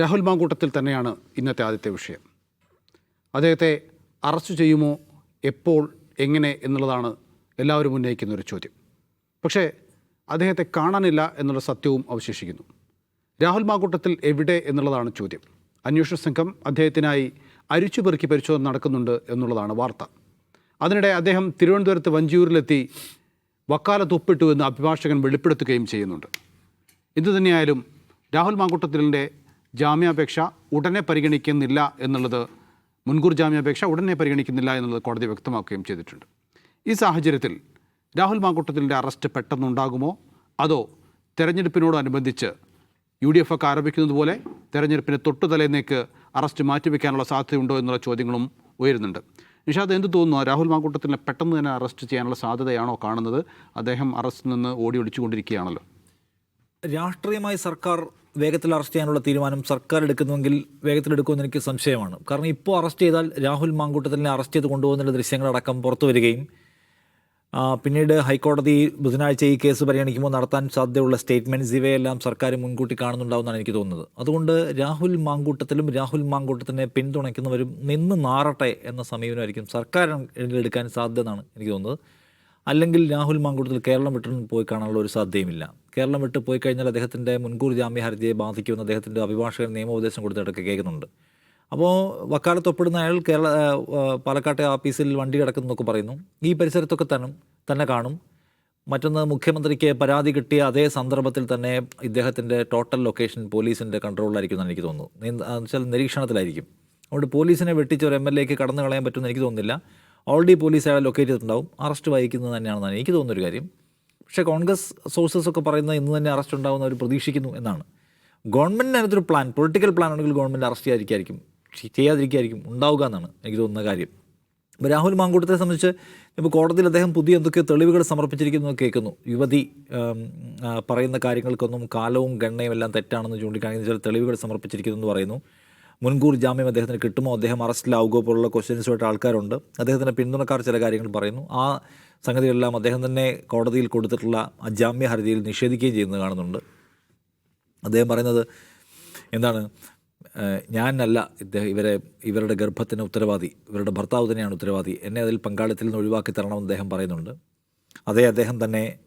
രാഹുൽ മാങ്കൂട്ടത്തിൽ തന്നെയാണ് ഇന്നത്തെ ആദ്യത്തെ വിഷയം. അദ്ദേഹത്തെ അറസ്റ്റ് ചെയ്യുമോ എപ്പോൾ എങ്ങനെ എന്നുള്ളതാണ് എല്ലാവരും ഉന്നയിക്കുന്ന ഒരു ചോദ്യം. പക്ഷേ അദ്ദേഹത്തെ കാണാനില്ല എന്നുള്ള സത്യവും അവശേഷിക്കുന്നു. രാഹുൽ മാങ്കൂട്ടത്തിൽ എവിടെ എന്നുള്ളതാണ് ചോദ്യം. അന്വേഷണ സംഘം അദ്ദേഹത്തിനായി അരിച്ചുപെറുക്കി പരിശോധന നടക്കുന്നുണ്ട് എന്നുള്ളതാണ് വാർത്ത. അതിനിടെ അദ്ദേഹം തിരുവനന്തപുരത്ത് വഞ്ചിയൂരിലെത്തി വക്കാലത്ത് ഒപ്പിട്ടു എന്ന് അഭിഭാഷകൻ വെളിപ്പെടുത്തുകയും ചെയ്യുന്നുണ്ട്. എന്തുതന്നെയായാലും രാഹുൽ മാങ്കൂട്ടത്തിലിന്റെ ജാമ്യാപേക്ഷ ഉടനെ പരിഗണിക്കുന്നില്ല എന്നുള്ളത് മുൻകൂർ ജാമ്യാപേക്ഷ ഉടനെ പരിഗണിക്കുന്നില്ല എന്നുള്ളത് കോടതി വ്യക്തമാക്കുകയും ചെയ്തിട്ടുണ്ട്. ഈ സാഹചര്യത്തിൽ രാഹുൽ മാങ്കൂട്ടത്തിന്റെ അറസ്റ്റ് പെട്ടെന്നുണ്ടാകുമോ? അതോ തെരഞ്ഞെടുപ്പിനോടനുബന്ധിച്ച് യു ഡി എഫ് ഒക്കെ ആരോപിക്കുന്നത് പോലെ തെരഞ്ഞെടുപ്പിന് തൊട്ടു തലേന്നേക്ക് അറസ്റ്റ് മാറ്റിവെക്കാനുള്ള സാധ്യതയുണ്ടോ എന്നുള്ള ചോദ്യങ്ങളും ഉയരുന്നുണ്ട്. നിഷാദ് എന്ത് തോന്നുന്നു? രാഹുൽ മാങ്കൂട്ടത്തിനെ പെട്ടെന്ന് തന്നെ അറസ്റ്റ് ചെയ്യാനുള്ള സാധ്യതയാണോ കാണുന്നത്? അദ്ദേഹം അറസ്റ്റിൽ നിന്ന് ഓടി ഒളിച്ചുകൊണ്ടിരിക്കുകയാണല്ലോ. രാഷ്ട്രീയമായി സർക്കാർ വേഗത്തിൽ അറസ്റ്റ് ചെയ്യാനുള്ള തീരുമാനം സർക്കാർ എടുക്കുന്നുവെങ്കിൽ വേഗത്തിൽ എടുക്കുമെന്ന് എനിക്ക് സംശയമാണ്. കാരണം ഇപ്പോൾ അറസ്റ്റ് ചെയ്താൽ രാഹുൽ മാങ്കൂട്ടത്തിനെ അറസ്റ്റ് ചെയ്ത് കൊണ്ടുപോകുന്ന ദൃശ്യങ്ങളടക്കം പുറത്തു വരികയും പിന്നീട് ഹൈക്കോടതി ബുധനാഴ്ച ഈ കേസ് പരിഗണിക്കുമ്പോൾ നടത്താൻ സാധ്യതയുള്ള സ്റ്റേറ്റ്മെന്റ്സ് ഇവയെല്ലാം സർക്കാർ മുൻകൂട്ടി കാണുന്നുണ്ടാവുമെന്നാണ് എനിക്ക് തോന്നുന്നത്. അതുകൊണ്ട് രാഹുൽ മാങ്കൂട്ടത്തിലും രാഹുൽ മാങ്കൂട്ടത്തിനെ പിന്തുണയ്ക്കുന്നവരും നിന്ന് നാറട്ടെ എന്ന സമീപനമായിരിക്കും സർക്കാർ എടുക്കാൻ സാധ്യത എന്നാണ് എനിക്ക് തോന്നുന്നത്. അല്ലെങ്കിൽ രാഹുൽ മാങ്കൂട്ടത്തിൽ കേരളം വിട്ടു പോയി കാണാനുള്ള ഒരു സാധ്യതയുമില്ല. കേരളം വിട്ട് പോയി കഴിഞ്ഞാൽ അദ്ദേഹത്തിന്റെ മുൻകൂർ ജാമ്യ ഹർജിയെ ബാധിക്കുമെന്ന് അദ്ദേഹത്തിന്റെ അഭിഭാഷകൻ നിയമോപദേശം കൊടുത്തിട്ടൊക്കെ കേൾക്കുന്നുണ്ട്. അപ്പോൾ വക്കാലത്ത് ഒപ്പിടുന്ന അയാൾ കേരള പാലക്കാട്ടെ ഓഫീസിൽ വണ്ടി കിടക്കുന്നൊക്കെ പറയുന്നു. ഈ പരിസരത്തൊക്കെ തന്നെ തന്നെ കാണും. മറ്റൊന്ന് മുഖ്യമന്ത്രിക്ക് പരാതി കിട്ടിയ അതേ സന്ദർഭത്തിൽ തന്നെ ഇദ്ദേഹത്തിന്റെ ടോട്ടൽ ലൊക്കേഷൻ പോലീസിന്റെ കൺട്രോളിലായിരിക്കും എന്ന് എനിക്ക് തോന്നുന്നു. വെച്ചാൽ നിരീക്ഷണത്തിലായിരിക്കും. അതുകൊണ്ട് പോലീസിനെ വെട്ടിച്ച് ഒരു എം എൽ എക്ക് കടന്നു കളയാൻ പറ്റുമെന്ന് എനിക്ക് തോന്നുന്നില്ല. ഓൾറെഡി പോലീസ് അയാളെ ലൊക്കേറ്റ് ചെയ്തിട്ടുണ്ടാവും. അറസ്റ്റ് വഹിക്കുന്നത് തന്നെയാണെന്നാണ് എനിക്ക് തോന്നുന്നൊരു കാര്യം. പക്ഷേ കോൺഗ്രസ് സോഴ്സസ് ഒക്കെ പറയുന്നത് ഇന്ന് തന്നെ അറസ്റ്റ് ഉണ്ടാകുന്ന അവർ പ്രതീക്ഷിക്കുന്നു എന്നാണ്. ഗവൺമെന്റിന് അതിനകത്തൊരു പ്ലാൻ പൊളിറ്റിക്കൽ പ്ലാൻ ആണെങ്കിൽ ഗവൺമെന്റ് അറസ്റ്റ് ചെയ്യാതിരിക്കായിരിക്കും. ചെയ്- ചെയ്യാതിരിക്കായിരിക്കും. ഉണ്ടാവുക എന്നാണ് എനിക്ക് തോന്നുന്ന കാര്യം. ഇപ്പോൾ രാഹുൽ മാങ്കൂട്ടത്തെ സംബന്ധിച്ച് ഇപ്പോൾ കോടതിയിൽ അദ്ദേഹം പുതിയ എന്തൊക്കെ തെളിവുകൾ സമർപ്പിച്ചിരിക്കുന്നു കേൾക്കുന്നു. യുവതി പറയുന്ന കാര്യങ്ങൾക്കൊന്നും കാലവും ഗണ്ണയും എല്ലാം തെറ്റാണെന്ന് ചൂണ്ടിക്കാണിക്കുന്ന ചില തെളിവുകൾ സമർപ്പിച്ചിരിക്കുന്നു എന്ന് പറയുന്നു. മുൻകൂർ ജാമ്യം അദ്ദേഹത്തിന് കിട്ടുമോ? അദ്ദേഹം അറസ്റ്റിലാവുകയോ പോലുള്ള ക്വസ്റ്റ്യൻസുമായിട്ട് ആൾക്കാരുണ്ട്. അദ്ദേഹത്തിന്റെ പിന്തുണക്കാർ ചില കാര്യങ്ങൾ പറയുന്നു. ആ സംഗതികളെല്ലാം അദ്ദേഹം തന്നെ കോടതിയിൽ കൊടുത്തിട്ടുള്ള അജാമ്യ ഹർജിയിൽ നിഷേധിക്കുകയും ചെയ്യുന്നത് കാണുന്നുണ്ട്. അദ്ദേഹം പറയുന്നത് എന്താണ്? ഞാനല്ല ഇദ്ദേഹം ഇവരെ ഇവരുടെ ഗർഭത്തിന് ഉത്തരവാദി ഇവരുടെ ഭർത്താവ് തന്നെയാണ് ഉത്തരവാദി. എന്നെ അതിൽ പങ്കാളിത്തിൽ നിന്ന് ഒഴിവാക്കി തരണമെന്ന് അദ്ദേഹം പറയുന്നുണ്ട്. അതേ അദ്ദേഹം തന്നെ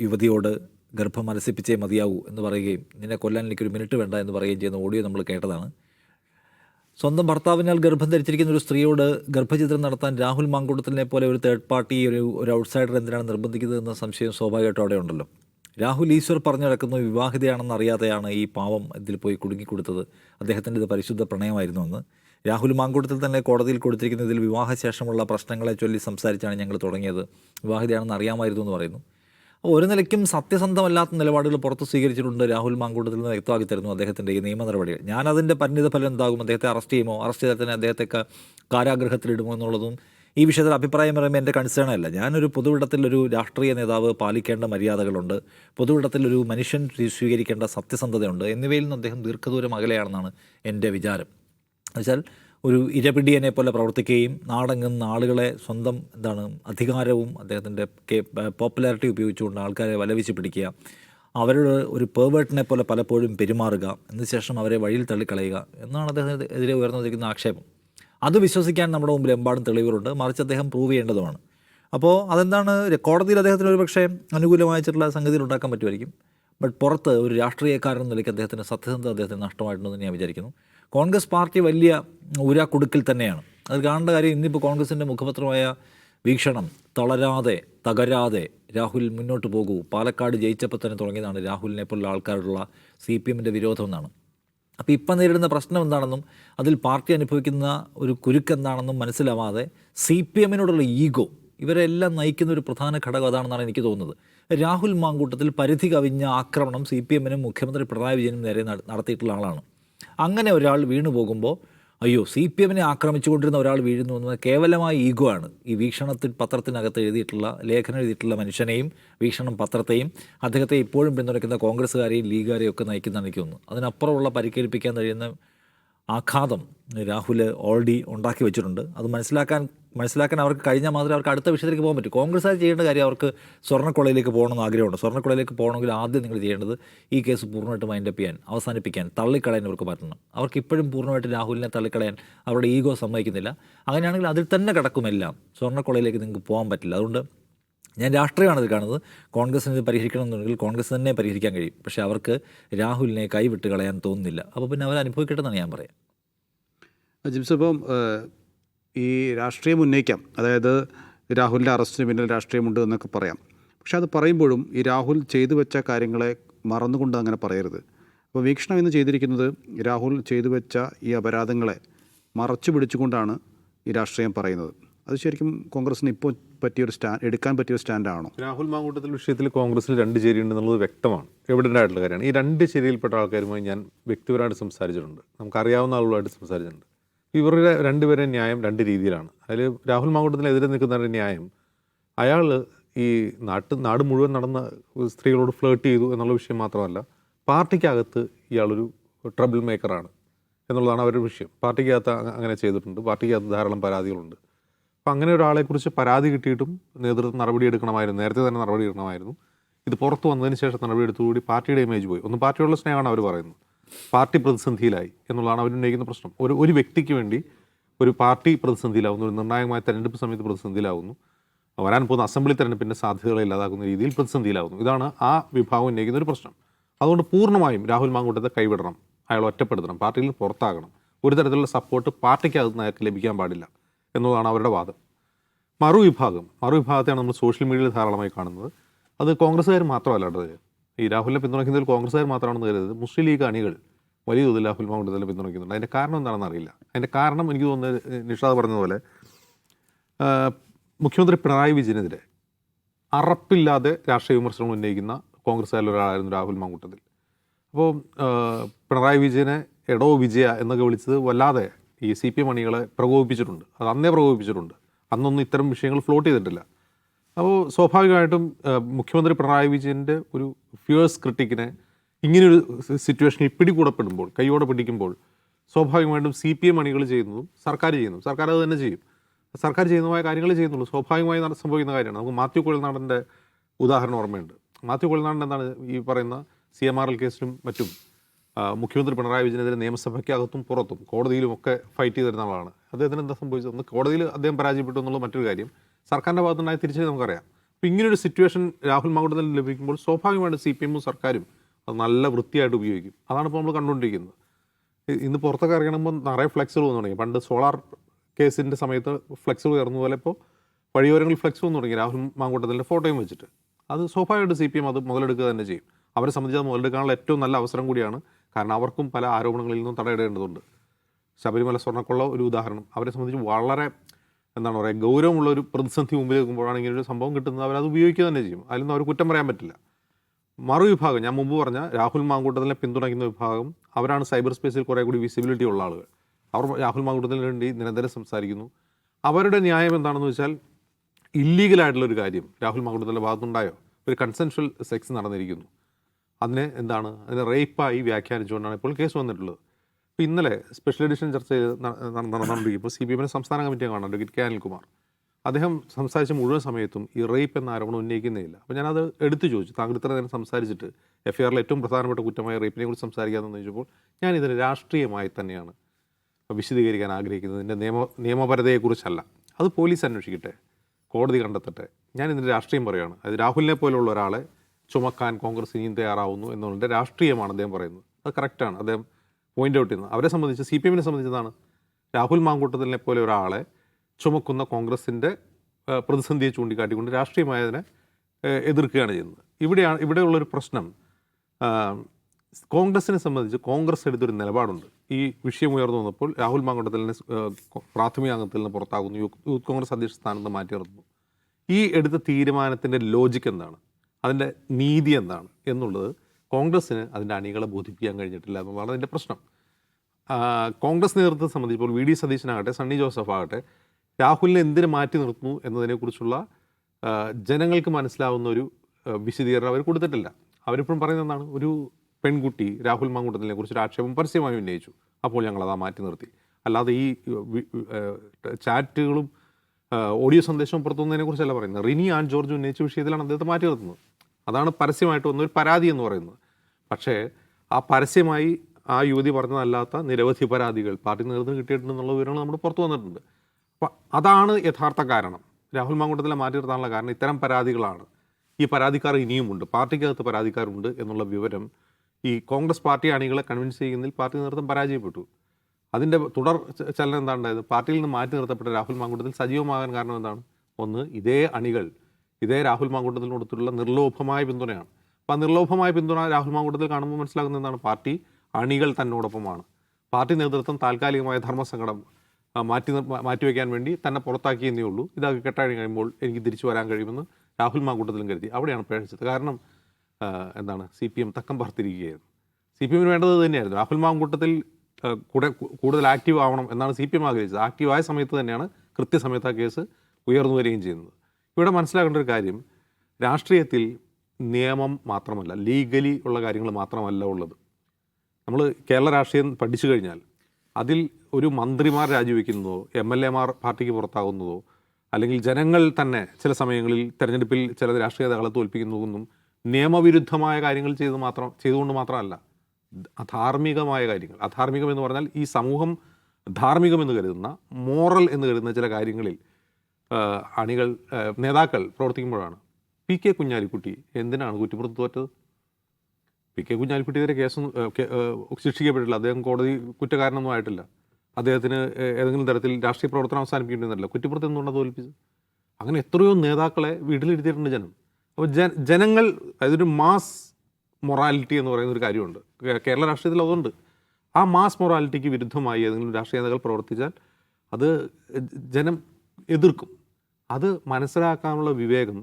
യുവതിയോട് ഗർഭം മനസ്സിപ്പിച്ചേ മതിയാവൂ എന്ന് പറയുകയും നിന്നെ കൊല്ലാൻ എനിക്കൊരു മിനിറ്റ് വേണ്ട എന്ന് പറയുകയും ചെയ്യുന്ന ഓഡിയോ നമ്മൾ കേട്ടതാണ്. സ്വന്തം ഭർത്താവിനാൽ ഗർഭം ധരിച്ചിരിക്കുന്ന ഒരു സ്ത്രീയോട് ഗർഭചിത്രം നടത്താൻ രാഹുൽ മാങ്കൂട്ടത്തിനെ പോലെ ഒരു തേർഡ് പാർട്ടി ഒരു ഒരു ഔട്ട്സൈഡർ എന്തിനാണ് നിർബന്ധിക്കുന്നത് എന്ന സംശയം സ്വാഭാവികമായിട്ടും അവിടെ ഉണ്ടല്ലോ. രാഹുൽ ഈശ്വർ പറഞ്ഞു നടക്കുന്നു വിവാഹിതയാണെന്ന് അറിയാതെയാണ് ഈ പാവം ഇതിൽ പോയി കുടുങ്ങിക്കൊടുത്തത്. അദ്ദേഹത്തിന്റെ ഇത് പരിശുദ്ധ പ്രണയമായിരുന്നു എന്ന് രാഹുൽ മാങ്കൂട്ടത്തിൽ തന്നെ കോടതിയിൽ കൊടുത്തിരിക്കുന്ന ഇതിൽ വിവാഹശേഷമുള്ള പ്രശ്നങ്ങളെ ചൊല്ലി സംസാരിച്ചാണ് ഞങ്ങൾ തുടങ്ങിയത്. വിവാഹിതയാണെന്ന് അറിയാമായിരുന്നു എന്ന് പറയുന്നു. ഒരു നിലയ്ക്കും സത്യസന്ധമല്ലാത്ത നിലപാടുകൾ പുറത്ത് സ്വീകരിച്ചിട്ടുണ്ട് രാഹുൽ മാങ്കൂട്ടത്തിൽ നിന്ന് വ്യക്തമാക്കി തരുന്നു അദ്ദേഹത്തിന്റെ ഈ നിയമ നടപടികൾ. ഞാൻ അതിന്റെ പരിണിത ഫലം എന്താകും? അദ്ദേഹത്തെ അറസ്റ്റ് ചെയ്യുമോ? അറസ്റ്റ് ചെയ്താൽ തന്നെ അദ്ദേഹത്തെ കാരാഗ്രഹത്തിലിടുമോ എന്നുള്ളതും ഈ വിഷയത്തിൽ അഭിപ്രായം പറയുമ്പോൾ എന്റെ കൺസേൺ അല്ല. ഞാനൊരു പൊതുവിടത്തിൽ ഒരു രാഷ്ട്രീയ നേതാവ് പാലിക്കേണ്ട മര്യാദകളുണ്ട്. പൊതുവിടത്തിൽ ഒരു മനുഷ്യൻ സ്വീ- സ്വീകരിക്കേണ്ട സത്യസന്ധതയുണ്ട്. എന്നിവയിൽ നിന്ന് അദ്ദേഹം ദീർഘദൂരം അകലെയാണെന്നാണ് എന്റെ വിചാരം. എന്നുവെച്ചാൽ ഒരു ഇരപിടിയനെ പോലെ പ്രവർത്തിക്കുകയും നാടെങ്ങുന്ന ആളുകളെ സ്വന്തം എന്താണ് അധികാരവും അദ്ദേഹത്തിന്റെ പോപ്പുലാരിറ്റി ഉപയോഗിച്ചുകൊണ്ട് ആൾക്കാരെ വലവിച്ച് പിടിക്കുക. അവരുടെ ഒരു പേവേട്ടിനെ പോലെ പലപ്പോഴും പെരുമാറുക. എന്നുശേഷം അവരെ വഴിയിൽ തള്ളിക്കളയുക എന്നാണ് അദ്ദേഹത്തിനെതിരെ വന്നിരിക്കുന്ന ആക്ഷേപം. അത് വിശ്വസിക്കാൻ നമ്മുടെ മുമ്പിൽ എമ്പാടും തെളിവുകളുണ്ട്. മറിച്ച് അദ്ദേഹം പ്രൂവ് ചെയ്യേണ്ടതുമാണ്. അപ്പോൾ അതെന്താണ്? കോടതിയിൽ അദ്ദേഹത്തിന് ഒരു പക്ഷേ അനുകൂലമായിട്ടുള്ള സംഗതികൾ ഉണ്ടാക്കാൻ പറ്റുമായിരിക്കും. ബട്ട് പുറത്ത് ഒരു രാഷ്ട്രീയക്കാരൻ എന്ന നിലയ്ക്ക് അദ്ദേഹത്തിന് സത്യസന്ധത അദ്ദേഹത്തിന് നഷ്ടമായിട്ടുണ്ടെന്ന് ഞാൻ വിചാരിക്കുന്നു. കോൺഗ്രസ് പാർട്ടി വലിയ ഊരാ കുടുക്കിൽ തന്നെയാണ്. അത് കാണേണ്ട കാര്യം ഇന്നിപ്പോൾ കോൺഗ്രസിന്റെ മുഖപത്രമായ വീക്ഷണം തളരാതെ തകരാതെ രാഹുൽ മുന്നോട്ട് പോകൂ. പാലക്കാട് ജയിച്ചപ്പോൾ തന്നെ തുടങ്ങിയതാണ് രാഹുലിനെ പോലുള്ള ആൾക്കാരുള്ള സി പി എമ്മിന്റെ വിരോധം എന്നാണ്. അപ്പോൾ ഇപ്പം നേരിടുന്ന പ്രശ്നം എന്താണെന്നും അതിൽ പാർട്ടി അനുഭവിക്കുന്ന ഒരു കുരുക്ക് എന്താണെന്നും മനസ്സിലാവാതെ സി പി എമ്മിനോടുള്ള ഈഗോ ഇവരെല്ലാം നയിക്കുന്ന ഒരു പ്രധാന ഘടകം അതാണെന്നാണ് എനിക്ക് തോന്നുന്നത്. രാഹുൽ മാങ്കൂട്ടത്തിൽ പരിധി കവിഞ്ഞ ആക്രമണം സി പി എമ്മിനും മുഖ്യമന്ത്രി പിണറായി വിജയനും നേരെ നടത്തിയിട്ടുള്ള ആളാണ്. അങ്ങനെ ഒരാൾ വീണു പോകുമ്പോൾ അയ്യോ സി പി എമ്മിനെ ആക്രമിച്ചുകൊണ്ടിരുന്ന ഒരാൾ വീഴുന്നു എന്നത് കേവലമായ ഈഗോ ആണ്. ഈ വീക്ഷണത്തിൽ പത്രത്തിനകത്ത് എഴുതിയിട്ടുള്ള ലേഖനം എഴുതിയിട്ടുള്ള മനുഷ്യനെയും വീക്ഷണം പത്രത്തെയും അദ്ദേഹത്തെ ഇപ്പോഴും പിന്തുണയ്ക്കുന്ന കോൺഗ്രസ്സുകാരെയും ലീഗുകാരെയും ഒക്കെ നയിക്കുന്നതാണ് എനിക്ക് തോന്നുന്നു. അതിനപ്പുറമുള്ള പരിക്കേൽപ്പിക്കാൻ കഴിയുന്ന ആഘാതം രാഹുൽ ഓൾറെഡി ഉണ്ടാക്കി വെച്ചിട്ടുണ്ട്. അത് മനസ്സിലാക്കാൻ മനസ്സിലാക്കാൻ അവർക്ക് കഴിഞ്ഞാൽ മാത്രമേ അവർക്ക് അടുത്ത വിഷയത്തിലേക്ക് പോകാൻ പറ്റൂ. ആയി ചെയ്യേണ്ട കാര്യം അവർക്ക് സ്വർണക്കൊളയിലേക്ക് പോകണമെന്ന് ആഗ്രഹമുണ്ട്. സ്വർണക്കൊളയിലേക്ക് പോകണമെങ്കിൽ ആദ്യം നിങ്ങൾ ചെയ്യേണ്ടത് ഈ കേസ് പൂർണമായിട്ട് മൈൻഡ് അപ്പ് ചെയ്യാൻ അവസാനിപ്പിക്കാൻ തള്ളിക്കളയാൻ അവർക്ക് പറ്റണം. അവർക്ക് ഇപ്പോഴും പൂർണമായിട്ട് രാഹുലിനെ തള്ളിക്കളയാൻ അവരുടെ ഈഗോ സമ്മതിക്കുന്നില്ല. അങ്ങനെയാണെങ്കിൽ അതിൽ തന്നെ കിടക്കുമെല്ലാം സ്വർണക്കൊളയിലേക്ക് നിങ്ങൾക്ക് പോകാൻ പറ്റില്ല. അതുകൊണ്ട് ഞാൻ രാഷ്ട്രീയമാണ് ഇത് കാണുന്നത്. കോൺഗ്രസിന് ഇത് പരിഹരിക്കണമെന്നുണ്ടെങ്കിൽ കോൺഗ്രസ് തന്നെ പരിഹരിക്കാൻ കഴിയും. പക്ഷെ അവർക്ക് രാഹുലിനെ കൈവിട്ട് കളയാൻ തോന്നുന്നില്ല. അപ്പോൾ പിന്നെ അവർ അനുഭവിക്കട്ടെ എന്നാണ് ഞാൻ പറയാം. ജിംസ് ഏഹ്, ഈ രാഷ്ട്രീയം ഉന്നയിക്കാം. അതായത് രാഹുലിന്റെ അറസ്റ്റിന് പിന്നിൽ രാഷ്ട്രീയമുണ്ട് എന്നൊക്കെ പറയാം. പക്ഷേ അത് പറയുമ്പോഴും ഈ രാഹുൽ ചെയ്തു വെച്ച കാര്യങ്ങളെ മറന്നുകൊണ്ട് അങ്ങനെ പറയരുത്. അപ്പോൾ വീക്ഷണം എന്ന് ചെയ്തിരിക്കുന്നത് രാഹുൽ ചെയ്തു വെച്ച ഈ അപരാധങ്ങളെ മറച്ചു പിടിച്ചുകൊണ്ടാണ് ഈ രാഷ്ട്രീയം പറയുന്നത്. അത് ശരിക്കും കോൺഗ്രസിന് ഇപ്പോൾ പറ്റിയൊരു സ്റ്റാൻഡ് എടുക്കാൻ പറ്റിയൊരു സ്റ്റാൻഡാണോ? രാഹുൽ മാങ്കൂട്ടത്തിൽ വിഷയത്തിൽ കോൺഗ്രസിൽ രണ്ട് ചേരിയുണ്ടെന്നുള്ളത് വ്യക്തമാണ്. എവിഡന്റ് ആയിട്ടുള്ള കാര്യമാണ്. ഈ രണ്ട് ചേരിയിൽപ്പെട്ട ആൾക്കാരുമായി ഞാൻ വ്യക്തിപരമായിട്ട് സംസാരിച്ചിട്ടുണ്ട്. നമുക്കറിയാവുന്ന ആളുകളായിട്ട് സംസാരിച്ചിട്ടുണ്ട്. ഇവരുടെ രണ്ടുപേരെ ന്യായം രണ്ട് രീതിയിലാണ്. അതിൽ രാഹുൽ മാങ്കൂട്ടത്തിനെതിരെ നിൽക്കുന്നവരുടെ ന്യായം അയാൾ ഈ നാട്ട് നാട് മുഴുവൻ നടന്ന സ്ത്രീകളോട് ഫ്ലേർട്ട് ചെയ്തു എന്നുള്ള വിഷയം മാത്രമല്ല പാർട്ടിക്കകത്ത് ഇയാളൊരു ട്രബിൾ മേക്കറാണ് എന്നുള്ളതാണ് അവരുടെ വിഷയം. പാർട്ടിക്കകത്ത് അങ്ങനെ ചെയ്തിട്ടുണ്ട്. പാർട്ടിക്കകത്ത് ധാരാളം പരാതികളുണ്ട്. അപ്പം അങ്ങനെ ഒരാളെക്കുറിച്ച് പരാതി കിട്ടിയിട്ടും നേതൃത്വം നടപടി എടുക്കണമായിരുന്നു. നേരത്തെ തന്നെ നടപടി എടുക്കണമായിരുന്നു. ഇത് പുറത്ത് വന്നതിന് ശേഷം നടപടി എടുത്തുകൂടി പാർട്ടിയുടെ ഇമേജ് പോയി. ഒന്ന് പാർട്ടിയോടുള്ള സ്നേഹമാണ് അവർ പറയുന്നത്. പാർട്ടി പ്രതിസന്ധിയിലായി എന്നുള്ളതാണ് അവർ ഉന്നയിക്കുന്ന പ്രശ്നം. ഒരു ഒരു വ്യക്തിക്ക് വേണ്ടി ഒരു പാർട്ടി പ്രതിസന്ധിയിലാവുന്നു ഒരു നിർണായകമായ തെരഞ്ഞെടുപ്പ് സമയത്ത് പ്രതിസന്ധിയിലാവുന്നു വരാൻ പോകുന്ന അസംബ്ലി തെരഞ്ഞെടുപ്പിന്റെ സാധ്യതകളെ ഇല്ലാതാക്കുന്ന രീതിയിൽ പ്രതിസന്ധിയിലാവുന്നു. ഇതാണ് ആ വിഭാഗം ഉന്നയിക്കുന്ന ഒരു പ്രശ്നം. അതുകൊണ്ട് പൂർണമായും രാഹുൽ മാങ്കൂട്ടത്തെ കൈവിടണം അയാൾ ഒറ്റപ്പെടുത്തണം പാർട്ടിയിൽ നിന്ന് പുറത്താകണം. ഒരു തരത്തിലുള്ള സപ്പോർട്ട് പാർട്ടിക്കകത്ത് നിന്ന് അയാൾക്ക് ലഭിക്കാൻ പാടില്ല എന്നുള്ളതാണ് അവരുടെ വാദം. മറുവിഭാഗം മറുവിഭാഗത്തെയാണ് നമ്മൾ സോഷ്യൽ മീഡിയയിൽ ധാരാളമായി കാണുന്നത്. അത് കോൺഗ്രസ്സുകാർ മാത്രമല്ല കേട്ടോ ഇതിൽ. ഈ രാഹുലിനെ പിന്തുണയ്ക്കുന്നതിൽ കോൺഗ്രസ്സുകാർ മാത്രമാണെന്ന് കരുതരുത്. മുസ്ലിം ലീഗ് അണികൾ വലിയ തോതിൽ രാഹുൽ മാങ്കൂട്ടത്തിനെ പിന്തുണയ്ക്കുന്നുണ്ട്. അതിന്റെ കാരണം എന്താണെന്ന് അറിയില്ല. അതിന്റെ കാരണം എനിക്ക് തോന്നുന്നത് നിഷാദ് പറഞ്ഞതുപോലെ മുഖ്യമന്ത്രി പിണറായി വിജയനെതിരെ അറപ്പില്ലാതെ രാഷ്ട്രീയ വിമർശനങ്ങൾ ഉന്നയിക്കുന്ന കോൺഗ്രസ്സുകാരിൽ ഒരാളായിരുന്നു രാഹുൽ മാങ്കൂട്ടത്തിൽ. അപ്പോൾ പിണറായി വിജയനെ എടോ വിജയ എന്നൊക്കെ വിളിച്ചത് വല്ലാതെ ഈ സി പി എം അണികളെ പ്രകോപിപ്പിച്ചിട്ടുണ്ട്. അത് അന്നേ പ്രകോപിപ്പിച്ചിട്ടുണ്ട്. അന്നൊന്നും ഇത്തരം വിഷയങ്ങൾ ഫ്ലോട്ട് ചെയ്തിട്ടില്ല. അപ്പോൾ സ്വാഭാവികമായിട്ടും മുഖ്യമന്ത്രി പിണറായി വിജയന്റെ ഒരു ഫ്യേഴ്സ് ക്രിട്ടിക്കിനെ ഇങ്ങനെയൊരു സിറ്റുവേഷനിൽ പിടികൂടപ്പെടുമ്പോൾ കൈയോടെ പിടിക്കുമ്പോൾ സ്വാഭാവികമായിട്ടും സി പി എം അണികൾ ചെയ്യുന്നതും സർക്കാർ ചെയ്യുന്നതും സർക്കാർ അത് തന്നെ ചെയ്യും. സർക്കാർ ചെയ്യുന്നതുമായ കാര്യങ്ങൾ ചെയ്യുന്നുള്ളൂ. സ്വാഭാവികമായി നട- സംഭവിക്കുന്ന കാര്യമാണ്. നമുക്ക് മാത്യു കുഴൽനാടന്റെ ഉദാഹരണം ഓർമ്മയുണ്ട്. മാത്യു കുഴൽനാടൻ എന്താണ് ഈ പറയുന്ന സി എം ആർ എൽ കേസിലും മറ്റും മുഖ്യമന്ത്രി പിണറായി വിജയനെതിരെ നിയമസഭയ്ക്കകത്തും പുറത്തും കോടതിയിലും ഒക്കെ ഫൈറ്റ് ചെയ്തിരുന്ന ആളാണ്. അദ്ദേഹത്തിന് എന്താ സംഭവിച്ചത്? ഒന്ന് കോടതിയിൽ അദ്ദേഹം പരാജയപ്പെട്ടു എന്നുള്ള മറ്റൊരു കാര്യം. സർക്കാരിന്റെ ഭാഗത്തുണ്ടായ തിരിച്ചടി നമുക്കറിയാം. അപ്പോൾ ഇങ്ങനൊരു സിറ്റുവേഷൻ രാഹുൽ മാങ്കൂട്ടത്തിൽ ലഭിക്കുമ്പോൾ സ്വാഭാവികമായിട്ട് സി പി എമ്മും സർക്കാരും അത് നല്ല വൃത്തിയായിട്ട് ഉപയോഗിക്കും. അതാണ് ഇപ്പോൾ നമ്മൾ കണ്ടുകൊണ്ടിരിക്കുന്നത്. ഇന്ന് പുറത്തൊക്കെ ഇറങ്ങുമ്പോൾ നിറയെ ഫ്ലെക്സുകൾ വന്നു തുടങ്ങി. പണ്ട് സോളാർ കേസിന്റെ സമയത്ത് ഫ്ലെക്സുകൾ ഇറങ്ങുന്ന പോലെ ഇപ്പോൾ വഴിയോരങ്ങളിൽ ഫ്ലെക്സ് വന്നു തുടങ്ങി രാഹുൽ മാങ്കൂട്ടത്തിന്റെ ഫോട്ടോയും വെച്ചിട്ട്. അത് സ്വാഭാവികമായിട്ട് സി പി എം അത് മുതലെടുക്കുക തന്നെ ചെയ്യും. അവരെ സംബന്ധിച്ച് അത് മുതലെടുക്കാനുള്ള ഏറ്റവും നല്ല അവസരം കൂടിയാണ്. കാരണം അവർക്കും പല ആരോപണങ്ങളിൽ നിന്നും തടയിടേണ്ടതുണ്ട്. ശബരിമല സ്വർണക്കൊള്ള ഒരു ഉദാഹരണം. അവരെ സംബന്ധിച്ച് വളരെ എന്താണ് പറയുക ഗൗരവമുള്ള ഒരു പ്രതിസന്ധി മുമ്പിൽ നിൽക്കുമ്പോഴാണ് ഇങ്ങനെ ഒരു സംഭവം കിട്ടുന്നത്. അവരത് ഉപയോഗിക്കുക തന്നെ ചെയ്യും. അതിലൊന്നും അവർ കുറ്റം പറയാൻ പറ്റില്ല. മറുവിഭാഗം ഞാൻ മുമ്പ് പറഞ്ഞ രാഹുൽ മാങ്കൂട്ടത്തിനെ പിന്തുണയ്ക്കുന്ന വിഭാഗം അവരാണ് സൈബർ സ്പേസിൽ കുറേ കൂടി വിസിബിലിറ്റി ഉള്ള ആളുകൾ. അവർ രാഹുൽ മാങ്കൂട്ടത്തിന് വേണ്ടി നിരന്തരം സംസാരിക്കുന്നു. അവരുടെ ന്യായം എന്താണെന്ന് വെച്ചാൽ ഇല്ലീഗലായിട്ടുള്ളൊരു കാര്യം രാഹുൽ മാങ്കൂട്ടത്തിന്റെ ഭാഗത്തുണ്ടായോ? ഒരു കൺസെൻഷ്വൽ സെക്സ് നടന്നിരിക്കുന്നു. അതിനെ എന്താണ്? അതിനെ റേപ്പായി വ്യാഖ്യാനിച്ചുകൊണ്ടാണ് ഇപ്പോൾ കേസ് വന്നിട്ടുള്ളത്. ഇപ്പോൾ ഇന്നലെ സ്പെഷ്യൽ എഡിഷൻ ചർച്ച ചെയ്ത് നടന്നുകൊണ്ടിരിക്കുമ്പോൾ സി പി എമ്മിന്റെ സംസ്ഥാന കമ്മിറ്റി കാണാൻ അഡ്വക്കേറ്റ് കെ. അനിൽകുമാർ. അദ്ദേഹം സംസാരിച്ച മുഴുവൻ സമയത്തും ഈ റേപ്പ് എന്ന ആരോപണം ഉന്നയിക്കുന്നില്ല. അപ്പോൾ ഞാനത് എടുത്തു ചോദിച്ചു. താങ്കൾ ഇത്ര നേരം സംസാരിച്ചിട്ട് എഫ് ഐ ആറിൽ ഏറ്റവും പ്രധാനപ്പെട്ട കുറ്റമായ റേപ്പിനെ കുറിച്ച് സംസാരിക്കാമെന്ന് ചോദിച്ചപ്പോൾ ഞാൻ ഇതിന് രാഷ്ട്രീയമായി തന്നെയാണ് വിശദീകരിക്കാൻ ആഗ്രഹിക്കുന്നത്. ഇതിന്റെ നിയമ നിയമപരതയെക്കുറിച്ചല്ല. അത് പോലീസ് അന്വേഷിക്കട്ടെ. കോടതി കണ്ടെത്തട്ടെ. ഞാൻ ഇതിന്റെ രാഷ്ട്രീയം പറയുകയാണ് അത് രാഹുലിനെ പോലുള്ള ഒരാളെ ചുമക്കാൻ കോൺഗ്രസ് ഇനിയും തയ്യാറാവുന്നു എന്നുള്ളതിന്റെ രാഷ്ട്രീയമാണ് അദ്ദേഹം പറയുന്നത്. അത് കറക്റ്റാണ് അദ്ദേഹം പോയിന്റ് ഔട്ട് ചെയ്യുന്നത്. അവരെ സംബന്ധിച്ച് സി പി എമ്മിനെ സംബന്ധിച്ചതാണ് രാഹുൽ മാങ്കൂട്ടത്തിനെ പോലെ ഒരാളെ ചുമക്കുന്ന കോൺഗ്രസിന്റെ പ്രതിസന്ധിയെ ചൂണ്ടിക്കാട്ടിക്കൊണ്ട് രാഷ്ട്രീയമായതിനെ എതിർക്കുകയാണ് ചെയ്യുന്നത്. ഇവിടെയാണ് ഇവിടെയുള്ളൊരു പ്രശ്നം കോൺഗ്രസിനെ സംബന്ധിച്ച് കോൺഗ്രസ് എടുത്തൊരു നിലപാടുണ്ട്. ഈ വിഷയം ഉയർന്നു വന്നപ്പോൾ രാഹുൽ മാങ്കൂട്ടത്തിലിനെ പ്രാഥമിക അംഗത്തിൽ നിന്ന് പുറത്താകുന്നു. യൂത്ത് കോൺഗ്രസ് അധ്യക്ഷ സ്ഥാനത്ത് മാറ്റി നിർത്തുന്നു. ഈ എടുത്ത തീരുമാനത്തിന്റെ ലോജിക്ക് എന്താണ്? അതിന്റെ നീതി എന്താണ്? എന്നുള്ളത് കോൺഗ്രസ്സിന് അതിന്റെ അണികളെ ബോധിപ്പിക്കാൻ കഴിഞ്ഞിട്ടില്ല എന്നുള്ളതാണ് അതിന്റെ പ്രശ്നം. കോൺഗ്രസ് നേതൃത്വത്തെ സംബന്ധിച്ച് ഇപ്പോൾ വി ഡി സതീശനാകട്ടെ സണ്ണി ജോസഫ് ആകട്ടെ രാഹുലിനെ എന്തിനു മാറ്റി നിർത്തുന്നു എന്നതിനെക്കുറിച്ചുള്ള ജനങ്ങൾക്ക് മനസ്സിലാവുന്ന ഒരു വിശദീകരണം അവർ കൊടുത്തിട്ടില്ല. അവരിപ്പോഴും പറയുന്നത് എന്താണ്? ഒരു പെൺകുട്ടി രാഹുൽ മാങ്കൂട്ടത്തിനെ കുറിച്ച് ഒരു ആക്ഷേപം പരസ്യമായി ഉന്നയിച്ചു. അപ്പോൾ ഞങ്ങൾ അതാ മാറ്റി നിർത്തി. അല്ലാതെ ഈ ചാറ്റുകളും ഓഡിയോ സന്ദേശവും പുറത്തുനിന്നതിനെ കുറിച്ചല്ല പറയുന്നത്. റിനി ആൻഡ് ജോർജ് ഉന്നയിച്ച വിഷയത്തിലാണ് അദ്ദേഹത്തെ മാറ്റി നിർത്തുന്നത്. അതാണ് പരസ്യമായിട്ട് വന്ന ഒരു പരാതി എന്ന് പറയുന്നത്. പക്ഷേ ആ പരസ്യമായി ആ യുവതി പറഞ്ഞതല്ലാത്ത നിരവധി പരാതികൾ പാർട്ടി നേതൃത്വം കിട്ടിയിട്ടുണ്ടെന്നുള്ള വിവരങ്ങൾ നമ്മൾ പുറത്തു വന്നിട്ടുണ്ട്. അപ്പം അതാണ് യഥാർത്ഥ കാരണം. രാഹുൽ മാങ്കൂട്ടത്തിലെ മാറ്റി നിർത്താനുള്ള കാരണം ഇത്തരം പരാതികളാണ്. ഈ പരാതിക്കാർ ഇനിയുമുണ്ട്. പാർട്ടിക്കകത്ത് പരാതിക്കാരുണ്ട് എന്നുള്ള വിവരം ഈ കോൺഗ്രസ് പാർട്ടി അണികളെ കൺവിൻസ് ചെയ്യുന്നതിൽ പാർട്ടി നേതൃത്വം പരാജയപ്പെട്ടു. അതിന്റെ തുടർ ചലനം എന്താ ഉണ്ടായത് പാർട്ടിയിൽ നിന്ന് മാറ്റി നിർത്തപ്പെട്ട രാഹുൽ മാങ്കൂട്ടത്തിൽ സജീവമാകാൻ കാരണം എന്താണ്? ഒന്ന് ഇതേ അണികൾ ഇതേ രാഹുൽ മാങ്കൂട്ടത്തിനോടത്തുള്ള നിർലോഭമായ പിന്തുണയാണ്. അപ്പോൾ നിർലോഭമായ പിന്തുണ രാഹുൽ മാങ്കൂട്ടത്തിൽ കാണുമ്പോൾ മനസ്സിലാകുന്ന എന്താണ് പാർട്ടി അണികൾ തന്നോടൊപ്പമാണ്. പാർട്ടി നേതൃത്വം താൽക്കാലികമായ ധർമ്മസങ്കടം മാറ്റി മാറ്റിവെക്കാൻ വേണ്ടി തന്നെ പുറത്താക്കിയെന്നേ ഉള്ളൂ. ഇതൊക്കെ കെട്ടാഴി കഴിയുമ്പോൾ എനിക്ക് തിരിച്ചു വരാൻ കഴിയുമെന്ന് രാഹുൽ മാങ്കൂട്ടത്തിലും കരുതി. അവിടെയാണ് പ്രേക്ഷിച്ചത് കാരണം എന്താണ് സി പി എം തക്കം പറത്തിരിക്കുകയായിരുന്നു സി പി എമ്മിന് വേണ്ടത് തന്നെയായിരുന്നു. രാഹുൽ മാങ്കൂട്ടത്തിൽ കൂടെ കൂടുതൽ ആക്റ്റീവ് ആവണം എന്നാണ് സി പി എം ആഗ്രഹിച്ചത്. ആക്റ്റീവായ സമയത്ത് തന്നെയാണ് കൃത്യസമയത്ത് ആ കേസ് ഉയർന്നു വരികയും ചെയ്യുന്നത്. ഇവിടെ മനസ്സിലാക്കേണ്ട ഒരു കാര്യം രാഷ്ട്രീയത്തിൽ നിയമം മാത്രമല്ല ലീഗലി ഉള്ള കാര്യങ്ങൾ മാത്രമല്ല ഉള്ളത്. നമ്മൾ കേരള രാഷ്ട്രീയം പഠിച്ചു കഴിഞ്ഞാൽ അതിൽ ഒരു മന്ത്രിമാർ രാജിവെക്കുന്നതോ എം എൽ എമാർ പാർട്ടിക്ക് പുറത്താകുന്നതോ അല്ലെങ്കിൽ ജനങ്ങൾ തന്നെ ചില സമയങ്ങളിൽ തെരഞ്ഞെടുപ്പിൽ ചില രാഷ്ട്രീയ നേതാക്കളെ തോൽപ്പിക്കുന്നതൊന്നും നിയമവിരുദ്ധമായ കാര്യങ്ങൾ ചെയ്ത് മാത്രം ചെയ്തുകൊണ്ട് മാത്രമല്ല അധാർമികമായ കാര്യങ്ങൾ. അധാർമികം എന്ന് പറഞ്ഞാൽ ഈ സമൂഹം ധാർമ്മികമെന്ന് കരുതുന്ന മോറൽ എന്ന് കരുതുന്ന ചില കാര്യങ്ങളിൽ അണികൾ നേതാക്കൾ പ്രവർത്തിക്കുമ്പോഴാണ്. പി കെ കുഞ്ഞാലിക്കുട്ടി എന്തിനാണ് കുറ്റപ്പുറത്ത് തോറ്റത്? പി കെ കുഞ്ഞാലിക്കുട്ടിയെതിരെ കേസൊന്നും ശിക്ഷിക്കപ്പെട്ടില്ല അദ്ദേഹം കോടതി കുറ്റക്കാരനൊന്നും ആയിട്ടില്ല. അദ്ദേഹത്തിന് ഏതെങ്കിലും തരത്തിൽ രാഷ്ട്രീയ പ്രവർത്തനം അവസാനിപ്പിക്കേണ്ടതല്ല കുറ്റപ്പുറത്ത് എന്തുകൊണ്ടാണ് തോൽപ്പിച്ചത്? അങ്ങനെ എത്രയോ നേതാക്കളെ വീട്ടിലിരുത്തിയിട്ടുണ്ട് ജനം. അപ്പോൾ ജന ജനങ്ങൾ അതൊരു മാസ് മൊറാലിറ്റി എന്ന് പറയുന്ന ഒരു കാര്യമുണ്ട്. കേരള രാഷ്ട്രീയത്തിൽ അതുണ്ട്. ആ മാസ് മൊറാലിറ്റിക്ക് വിരുദ്ധമായി ഏതെങ്കിലും രാഷ്ട്രീയ നേതാക്കൾ പ്രവർത്തിച്ചാൽ അത് ജനം എതിർക്കും. അത് മനസ്സിലാക്കാനുള്ള വിവേകം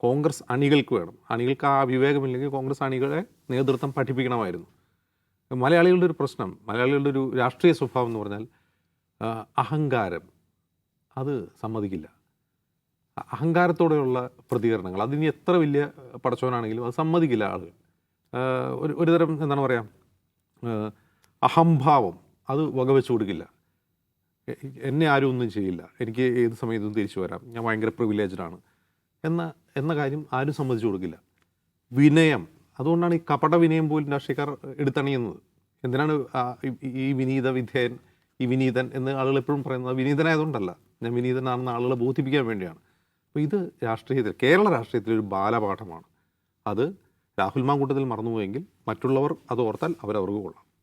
കോൺഗ്രസ് അണികൾക്ക് വേണം. അണികൾക്ക് ആ വിവേകമില്ലെങ്കിൽ കോൺഗ്രസ് അണികളെ നേതൃത്വം പഠിപ്പിക്കണമായിരുന്നു. മലയാളികളുടെ ഒരു പ്രശ്നം മലയാളികളുടെ ഒരു രാഷ്ട്രീയ സ്വഭാവം എന്ന് പറഞ്ഞാൽ അഹങ്കാരം. അത് സമ്മതിക്കില്ല. അഹങ്കാരത്തോടെയുള്ള പ്രതികരണങ്ങൾ. അതിന് എത്ര വലിയ പടച്ചവനാണെങ്കിലും അത് സമ്മതിക്കില്ല ആളുകൾ. ഒരു ഒരുതരം എന്താണ് പറയുക അഹംഭാവം അത് വകവെച്ച് കൊടുക്കില്ല. എന്നെ ആരും ഒന്നും ചെയ്യില്ല. എനിക്ക് ഏത് സമയത്തും തിരിച്ചു വരാം. ഞാൻ ഭയങ്കര പ്രിവിലേജ്ഡ് ആണ്. എന്ന എന്ന കാര്യം ആരും സമ്മതിച്ചു കൊടുക്കില്ല. വിനയം. അതുകൊണ്ടാണ് ഈ കപട വിനയം പോലും രാഷ്ട്രീയക്കാർ എടുത്തണിയുന്നത്. എന്തിനാണ് ഈ- വിനീത വിധേയൻ ഈ വിനീതൻ എന്ന് ആളുകൾ എപ്പോഴും പറയുന്നത്? വിനീതനായതുകൊണ്ടല്ല. ഞാൻ വിനീതനാണെന്ന് ആളുകളെ ബോധിപ്പിക്കാൻ വേണ്ടിയാണ്. അപ്പോൾ ഇത് രാഷ്ട്രീയത്തിൽ കേരള രാഷ്ട്രീയത്തിൽ ഒരു ബാലപാഠമാണ്. അത് രാഹുൽ മാങ്കൂട്ടത്തിൽ മറന്നുപോയെങ്കിൽ മറ്റുള്ളവർ അത് ഓർത്താൽ അവരവർക്ക് കൊള്ളാം.